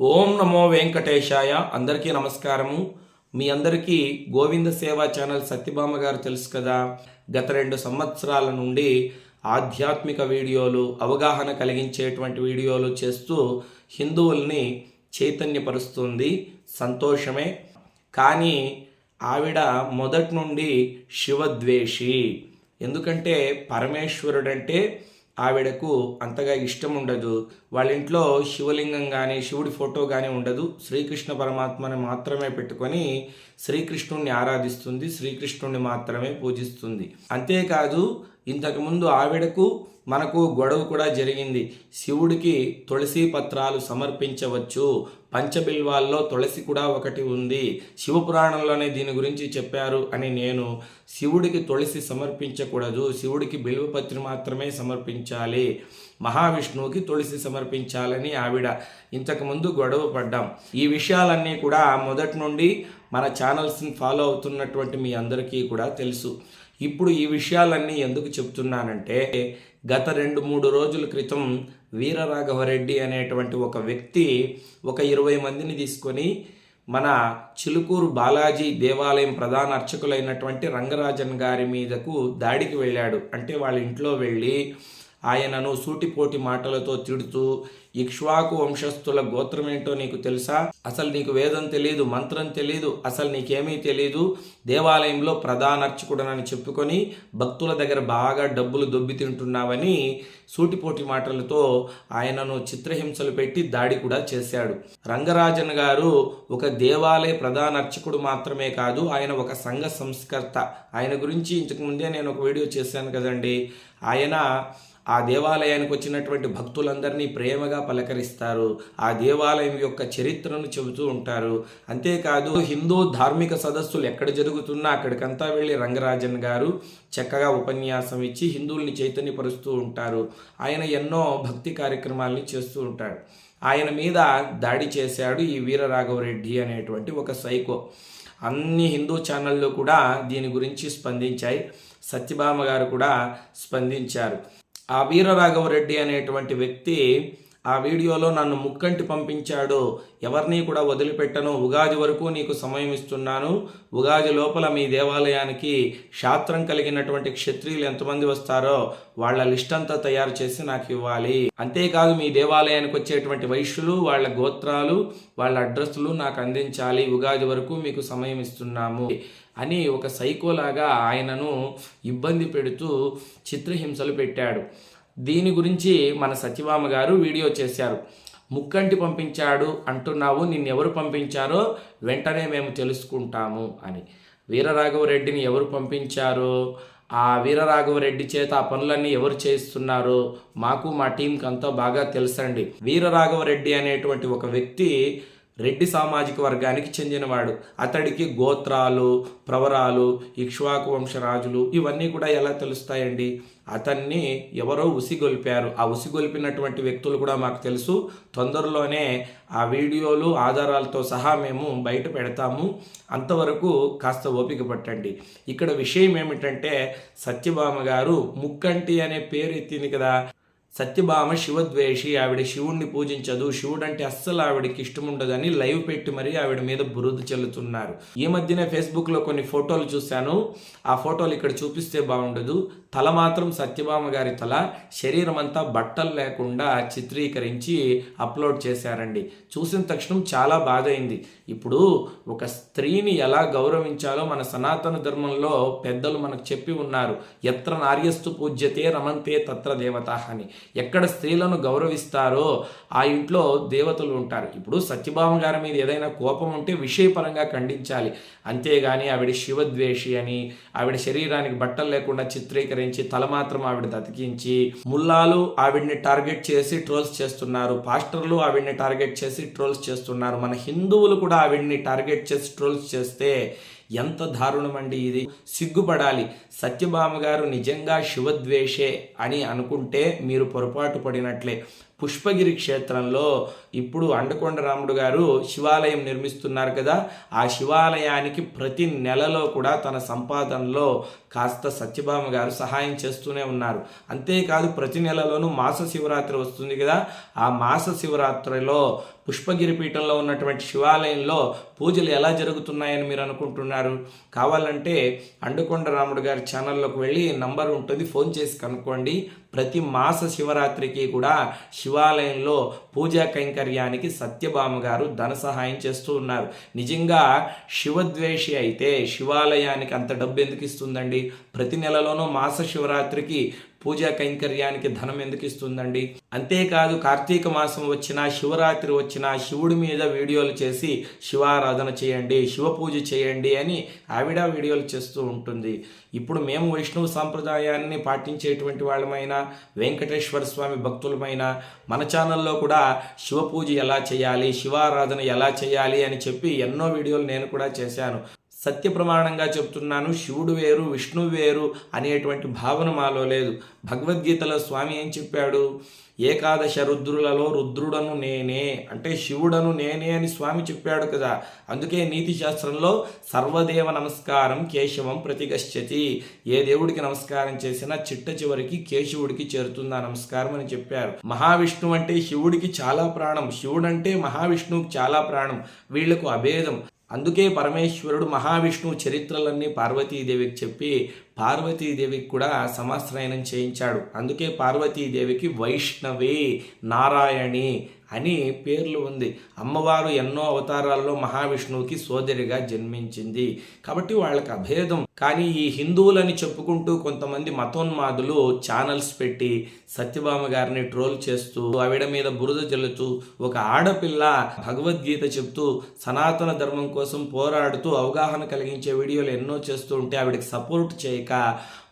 ఓం నమో వెంకటేశాయ. అందరికీ నమస్కారము. మీ అందరికీ గోవింద సేవా ఛానల్ సత్యభామ గారు తెలుసు కదా. గత రెండు సంవత్సరాల నుండి ఆధ్యాత్మిక వీడియోలు అవగాహన కలిగించేటువంటి వీడియోలు చేస్తూ హిందువుల్ని చైతన్యపరుస్తుంది. సంతోషమే. కానీ ఆవిడ మొదటి నుండి శివద్వేషి. ఎందుకంటే పరమేశ్వరుడంటే ఆవిడకు అంతగా ఇష్టం ఉండదు. వాళ్ళ ఇంట్లో శివలింగం కానీ శివుడి ఫోటో కానీ ఉండదు. శ్రీకృష్ణ పరమాత్మని మాత్రమే పెట్టుకొని శ్రీకృష్ణుణ్ణి ఆరాధిస్తుంది. శ్రీకృష్ణుణ్ణి మాత్రమే పూజిస్తుంది. అంతేకాదు ఇంతకుముందు ఆవిడకు మనకు గొడవ కూడా జరిగింది. శివుడికి తులసి పత్రాలు సమర్పించవచ్చు. పంచబిల్వాల్లో తులసి కూడా ఒకటి ఉంది. శివపురాణంలోనే దీని గురించి చెప్పారు అని నేను. శివుడికి తులసి సమర్పించకూడదు. శివుడికి బిల్వపత్రి మాత్రమే సమర్పించాలి. మహావిష్ణువుకి తులసి సమర్పించాలని ఆవిడ. ఇంతకుముందు గొడవ పడ్డాం. ఈ విషయాలన్నీ కూడా మొదటి నుండి మన ఛానల్స్ని ఫాలో అవుతున్నటువంటి మీ అందరికీ కూడా తెలుసు. ఇప్పుడు ఈ విషయాలన్నీ ఎందుకు చెప్తున్నానంటే గత రెండు మూడు రోజుల క్రితం వీరరాఘవరెడ్డి అనేటువంటి ఒక వ్యక్తి ఒక ఇరవై మందిని తీసుకొని మన చిలుకూరు బాలాజీ దేవాలయం ప్రధాన అర్చకులైనటువంటి రంగరాజన్ గారి మీదకు దాడికి వెళ్ళాడు. అంటే వాళ్ళ ఇంట్లో వెళ్ళి ఆయనను సూటిపోటి మాటలతో తిడుతూ ఇక్ష్వాకు వంశస్థుల గోత్రం ఏంటో నీకు తెలుసా? అసలు నీకు వేదం తెలియదు మంత్రం తెలియదు అసలు నీకేమీ తెలియదు దేవాలయంలో ప్రధాన అర్చకుడనని చెప్పుకొని భక్తుల దగ్గర బాగా డబ్బులు దొబ్బి తింటున్నావని సూటిపోటి మాటలతో ఆయనను చిత్రహింసలు పెట్టి దాడి కూడా చేశాడు. రంగరాజన్ గారు ఒక దేవాలయ ప్రధాన అర్చకుడు మాత్రమే కాదు ఆయన ఒక సంఘ సంస్కర్త. ఆయన గురించి ఇంతకు ముందే నేను ఒక వీడియో చేశాను కదండి. ఆయన ఆ దేవాలయానికి వచ్చినటువంటి భక్తులందరినీ ప్రేమగా పలకరిస్తారు. ఆ దేవాలయం యొక్క చరిత్రను చెబుతూ ఉంటారు. అంతేకాదు హిందూ ధార్మిక సదస్సులు ఎక్కడ జరుగుతున్నా అక్కడికంతా వెళ్ళి రంగరాజన్ గారు చక్కగా ఉపన్యాసం ఇచ్చి హిందువుల్ని చైతన్యపరుస్తూ ఉంటారు. ఆయన ఎన్నో భక్తి కార్యక్రమాలని చేస్తూ ఉంటాడు. ఆయన మీద దాడి చేశాడు ఈ వీరరాఘవరెడ్డి అనేటువంటి ఒక సైకో. అన్ని హిందూ ఛానళ్ళు కూడా దీని గురించి స్పందించాయి. సత్యభామ గారు కూడా స్పందించారు. ఆ వీరరాఘవరెడ్డి అనేటువంటి వ్యక్తి ఆ వీడియోలో నన్ను ముక్కంటి పంపించాడు. ఎవరిని కూడా వదిలిపెట్టను. ఉగాది వరకు నీకు సమయం ఇస్తున్నాను. ఉగాది లోపల మీ దేవాలయానికి క్షాత్రం కలిగినటువంటి క్షత్రియులు ఎంతమంది వస్తారో వాళ్ళ లిస్ట్ అంతా తయారు చేసి నాకు ఇవ్వాలి. అంతేకాదు మీ దేవాలయానికి వచ్చేటువంటి వైశ్యులు వాళ్ళ గోత్రాలు వాళ్ళ అడ్రస్లు నాకు అందించాలి. ఉగాది వరకు మీకు సమయం ఇస్తున్నాము అని ఒక సైకోలాగా ఆయనను ఇబ్బంది పెడుతూ చిత్రహింసలు పెట్టాడు. దీని గురించి మన సత్యభామ గారు వీడియో చేశారు. ముక్కంటి పంపించాడు అంటున్నావు నిన్నెవరు పంపించారో వెంటనే మేము తెలుసుకుంటాము అని. వీరరాఘవరెడ్డిని ఎవరు పంపించారో? ఆ వీరరాఘవరెడ్డి చేత ఆ పనులన్నీ ఎవరు చేస్తున్నారో మాకు మా టీంకి అంతా బాగా తెలుసండి. వీరరాఘవరెడ్డి అనేటువంటి ఒక వ్యక్తి రెడ్డి సామాజిక వర్గానికి చెందినవాడు. అతడికి గోత్రాలు ప్రవరాలు ఇక్ష్వాకు వంశరాజులు ఇవన్నీ కూడా ఎలా తెలుస్తాయండి? అతన్ని ఎవరో ఉసిగొల్పారు. ఆ ఉసిగొల్పినటువంటి వ్యక్తులు కూడా మాకు తెలుసు. తొందరలోనే ఆ వీడియోలు ఆధారాలతో సహా మేము బయట పెడతాము. అంతవరకు కాస్త ఓపిక పట్టండి. ఇక్కడ విషయం ఏమిటంటే సత్యభామ గారు ముక్కంటి అనే పేరు ఎత్తింది కదా. సత్యభామ శివద్వేషి ఆవిడ శివుణ్ణి పూజించదు. శివుడు అంటే అస్సలు ఆవిడకి ఇష్టం ఉండదని లైవ్ పెట్టి మరీ ఆవిడ మీద బురద చెల్లుతున్నారు. ఈ మధ్యనే ఫేస్బుక్లో కొన్ని ఫోటోలు చూశాను. ఆ ఫోటోలు ఇక్కడ చూపిస్తే బాగుండదు. తల మాత్రం సత్యభామ గారి తల శరీరం అంతా బట్టలు లేకుండా చిత్రీకరించి అప్లోడ్ చేశారండి. చూసిన తక్షణం చాలా బాధ అయింది ఇప్పుడు ఒక స్త్రీని ఎలా గౌరవించాలో మన సనాతన ధర్మంలో పెద్దలు మనకు చెప్పి ఉన్నారు. ఎత్ర నార్యస్తు పూజ్యతే రమంతే తత్ర దేవత అని ఎక్కడ స్త్రీలను గౌరవిస్తారో ఆ ఇంట్లో దేవతలు ఉంటారు. ఇప్పుడు సత్యభామ గారి మీద ఏదైనా కోపం ఉంటే విషయపరంగా ఖండించాలి. అంతేగాని ఆవిడ శివద్వేషి అని ఆవిడ శరీరానికి బట్టలు లేకుండా చిత్రీకరించి తల మాత్రం ఆవిడ దతికించి ముల్లాలు ఆవిడ్ని టార్గెట్ చేసి ట్రోల్స్ చేస్తున్నారు. పాస్టర్లు ఆవిడ్ని టార్గెట్ చేసి ట్రోల్స్ చేస్తున్నారు. మన హిందువులు కూడా ఆవిడ్ని టార్గెట్ చేసి ట్రోల్స్ చేస్తే ఎంత దారుణమండి ఇది. సిగ్గుపడాలి. సత్యభామ గారు నిజంగా శివద్వేషే అని అనుకుంటే మీరు పొరపాటు పడినట్లే. పుష్పగిరి క్షేత్రంలో ఇప్పుడు అండకొండ రాముడు గారు శివాలయం నిర్మిస్తున్నారు కదా. ఆ శివాలయానికి ప్రతి నెలలో కూడా తన సంపాదనలో కాస్త సత్యభామ గారు సహాయం చేస్తూనే ఉన్నారు. అంతేకాదు ప్రతి నెలలోనూ మాస శివరాత్రి వస్తుంది కదా. ఆ మాస శివరాత్రిలో పుష్పగిరి పీఠంలో ఉన్నటువంటి శివాలయంలో పూజలు ఎలా జరుగుతున్నాయని మీరు అనుకుంటున్నారు? కావాలంటే అండకొండ రాముడు గారి ఛానల్లోకి వెళ్ళి నంబర్ ఉంటుంది ఫోన్ చేసి కనుక్కోండి. ప్రతి మాస శివరాత్రికి కూడా శివాలయంలో పూజా కైంకర్యానికి సత్యభామ గారు ధన సహాయం చేస్తూ ఉన్నారు. నిజంగా శివద్వేషి అయితే శివాలయానికి అంత డబ్బు ఎందుకు ఇస్తుందండి? ప్రతి నెలలోనూ మాస శివరాత్రికి పూజా కైంకర్యానికి ధనం ఎందుకు ఇస్తుందండి? అంతేకాదు కార్తీక మాసం వచ్చినా శివరాత్రి వచ్చినా శివుడి మీద వీడియోలు చేసి శివారాధన చేయండి శివ పూజ చేయండి అని ఆవిడ వీడియోలు చేస్తూ ఉంటుంది. ఇప్పుడు మేము వైష్ణవ సాంప్రదాయాన్ని పాటించేటువంటి వాళ్ళమైనా వెంకటేశ్వర స్వామి భక్తులమైన మన ఛానల్లో కూడా శివ పూజ ఎలా చేయాలి శివారాధన ఎలా చేయాలి అని చెప్పి ఎన్నో వీడియోలు నేను కూడా చేశాను. సత్య ప్రమాణంగా చెప్తున్నాను శివుడు వేరు విష్ణు వేరు అనేటువంటి భావన మాలో లేదు. భగవద్గీతలో స్వామి ఏం చెప్పాడు? ఏకాదశ రుద్రులలో రుద్రుడను నేనే అంటే శివుడను నేనే అని స్వామి చెప్పాడు కదా. అందుకే నీతి శాస్త్రంలో సర్వదేవ నమస్కారం కేశవం ప్రతిగశ్చతి ఏ దేవుడికి నమస్కారం చేసినా చిట్ట చివరికి కేశవుడికి చేరుతుందా నమస్కారం అని చెప్పారు. మహావిష్ణువు అంటే శివుడికి చాలా ప్రాణం. శివుడంటే మహావిష్ణువుకి చాలా ప్రాణం. వీళ్ళకు అభేదం. అందుకే పరమేశ్వరుడు మహావిష్ణువు చరిత్రలన్నీ పార్వతీదేవికి చెప్పి పార్వతీదేవికి కూడా సమాశ్రయనం చేయించాడు. అందుకే పార్వతీదేవికి వైష్ణవి నారాయణి అని పేర్లు ఉంది. అమ్మవారు ఎన్నో అవతారాల్లో మహావిష్ణువుకి సోదరిగా జన్మించింది. కాబట్టి వాళ్ళకి అభేదం. కానీ ఈ హిందువులని చెప్పుకుంటూ కొంతమంది మతోన్మాదులు ఛానల్స్ పెట్టి సత్యభామ గారిని ట్రోల్ చేస్తూ ఆవిడ మీద బురద జల్లుతూ ఒక ఆడపిల్ల భగవద్గీత చెప్తూ సనాతన ధర్మం కోసం పోరాడుతూ అవగాహన కలిగించే వీడియోలు ఎన్నో చేస్తూ ఉంటే ఆవిడకి సపోర్ట్ చేయక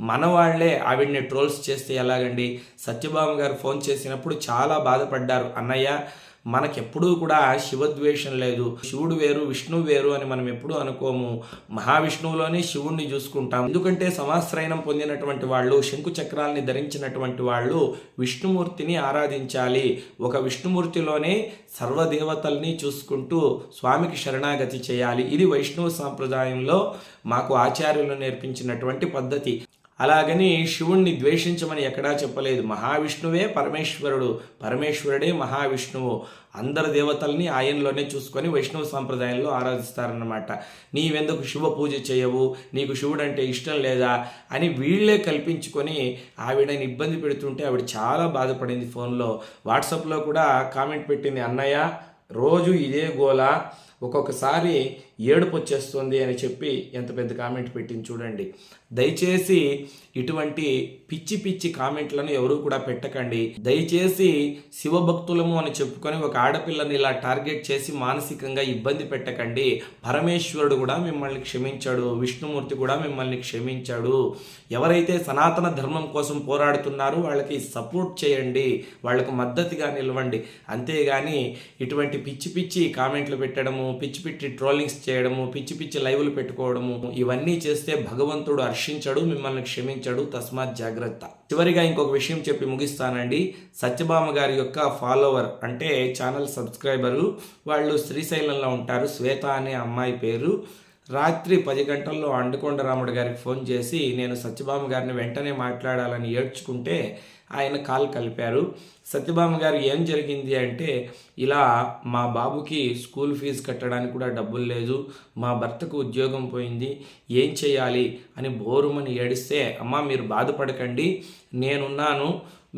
మన వాళ్ళే ఆవిడ్ని ట్రోల్స్ చేస్తే ఎలాగండి? సత్యభామ గారు ఫోన్ చేసినప్పుడు చాలా బాధపడ్డారు. అన్నయ్య మనకెప్పుడూ కూడా శివద్వేషం లేదు. శివుడు వేరు విష్ణువు వేరు అని మనం ఎప్పుడూ అనుకోము. మహావిష్ణువులోనే శివుణ్ణి చూసుకుంటాం ఎందుకంటే సమాశ్రయణం పొందినటువంటి వాళ్ళు శంకు చక్రాల్ని ధరించినటువంటి వాళ్ళు విష్ణుమూర్తిని ఆరాధించాలి. ఒక విష్ణుమూర్తిలోనే సర్వదేవతల్ని చూసుకుంటూ స్వామికి శరణాగతి చేయాలి. ఇది వైష్ణవ సాంప్రదాయంలో మాకు ఆచార్యులు నేర్పించినటువంటి పద్ధతి. అలాగని శివుణ్ణి ద్వేషించమని ఎక్కడా చెప్పలేదు. మహావిష్ణువే పరమేశ్వరుడు. పరమేశ్వరుడే మహావిష్ణువు. అందరు దేవతల్ని ఆయనలోనే చూసుకొని వైష్ణవ సాంప్రదాయంలో ఆరాధిస్తారన్నమాట. నీవెందుకు శివ పూజ చేయవు? నీకు శివుడు అంటే ఇష్టం లేదా? అని వీళ్ళే కల్పించుకొని ఆవిడని ఇబ్బంది పెడుతుంటే ఆవిడ చాలా బాధపడింది ఫోన్లో. వాట్సాప్లో కూడా కామెంట్ పెట్టింది అన్నయ్య రోజు ఇదే గోల. ఒక్కొక్కసారి ఏడుపు వచ్చేస్తుంది అని చెప్పి ఎంత పెద్ద కామెంట్ పెట్టింది చూడండి. దయచేసి ఇటువంటి పిచ్చి పిచ్చి కామెంట్లను ఎవరు కూడా పెట్టకండి. దయచేసి శివభక్తులము అని చెప్పుకొని ఒక ఆడపిల్లని ఇలా టార్గెట్ చేసి మానసికంగా ఇబ్బంది పెట్టకండి. పరమేశ్వరుడు కూడా మిమ్మల్ని క్షమించాడు. విష్ణుమూర్తి కూడా మిమ్మల్ని క్షమించాడు. ఎవరైతే సనాతన ధర్మం కోసం పోరాడుతున్నారో వాళ్ళకి సపోర్ట్ చేయండి. వాళ్ళకు మద్దతుగా నిలవండి. అంతేగాని ఇటువంటి పిచ్చి పిచ్చి కామెంట్లు పెట్టడము పిచ్చి పిచ్చి ట్రోలింగ్స్ చేయడము పిచ్చి పిచ్చి లైవ్లు పెట్టుకోవడము ఇవన్నీ చేస్తే భగవంతుడు హర్షించడు మిమ్మల్ని క్షమించడు. తస్మాత్ జాగ్రత్త. చివరిగా ఇంకొక విషయం చెప్పి ముగిస్తానండి. సత్యభామ గారి యొక్క ఫాలోవర్ అంటే ఛానల్ సబ్స్క్రైబరు వాళ్ళు శ్రీశైలంలో ఉంటారు. శ్వేత అనే అమ్మాయి పేరు. రాత్రి పది గంటల్లో అండుకొండ రాముడు గారికి ఫోన్ చేసి నేను సత్యభామ గారిని వెంటనే మాట్లాడాలని ఏడ్చుకుంటే ఆయన కాల్ కలిపారు. సత్యభామ గారు ఏం జరిగింది అంటే ఇలా మా బాబుకి స్కూల్ ఫీజు కట్టడానికి కూడా డబ్బులు లేదు మా భర్తకు ఉద్యోగం పోయింది ఏం చేయాలి అని బోరుమని ఏడిస్తే అమ్మ మీరు బాధపడకండి నేనున్నాను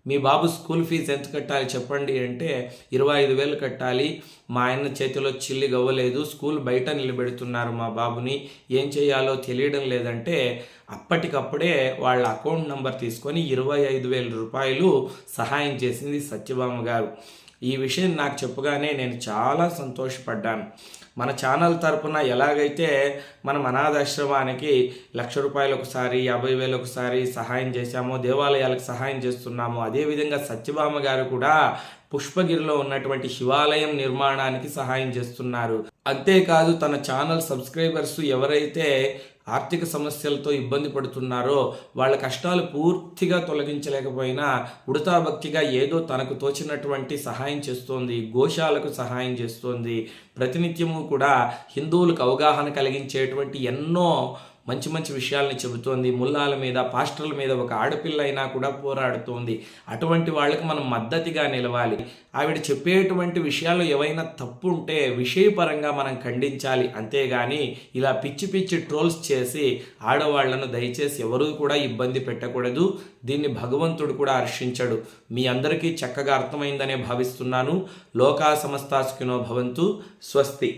మీ బాబు స్కూల్ ఫీజు ఎంత కట్టాలి చెప్పండి అంటే ఇరవై ఐదు వేలు కట్టాలి. మా ఆయన చేతిలో చిల్లి గవ్వలేదు. స్కూల్ బయట నిలబెడుతున్నారు మా బాబుని. ఏం చేయాలో తెలియడం లేదంటే అప్పటికప్పుడే వాళ్ళ అకౌంట్ నంబర్ తీసుకొని ఇరవై ఐదు వేల రూపాయలు సహాయం చేసింది సత్యభామ గారు. ఈ విషయం నాకు చెప్పగానే నేను చాలా సంతోషపడ్డాను. మన ఛానల్ తరపున ఎలాగైతే మనం అనాథాశ్రమానికి లక్ష రూపాయలు ఒకసారి యాభై వేలు ఒకసారి సహాయం చేశామో దేవాలయాలకు సహాయం చేస్తున్నామో అదేవిధంగా సత్యభామ గారు కూడా పుష్పగిరిలో ఉన్నటువంటి శివాలయం నిర్మాణానికి సహాయం చేస్తున్నారు. అంతేకాదు తన ఛానల్ సబ్స్క్రైబర్స్ ఎవరైతే ఆర్థిక సమస్యలతో ఇబ్బంది పడుతున్నారో వాళ్ళ కష్టాలు పూర్తిగా తొలగించలేకపోయినా ఉడతా భక్తిగా ఏదో తనకు తోచినటువంటి సహాయం చేస్తోంది గోశాలకు సహాయం చేస్తోంది. ప్రతినిత్యము కూడా హిందువులకు అవగాహన కలిగించేటువంటి ఎన్నో మంచి మంచి విషయాల్ని చెబుతోంది. ముల్లాల మీద పాస్టర్ల మీద ఒక ఆడపిల్ల అయినా కూడా పోరాడుతోంది. అటువంటి వాళ్ళకి మనం మద్దతుగా నిలవాలి. ఆవిడ చెప్పేటువంటి విషయాలు ఏవైనా తప్పు ఉంటే విషయపరంగా మనం ఖండించాలి. అంతేగాని ఇలా పిచ్చి పిచ్చి ట్రోల్స్ చేసి ఆడవాళ్ళను దయచేసి ఎవరూ కూడా ఇబ్బంది పెట్టకూడదు. దీన్ని భగవంతుడు కూడా హర్షించడు. మీ అందరికీ చక్కగా అర్థమైందనే భావిస్తున్నాను. లోకా సమస్తాసుకినో భవంతు. స్వస్తి.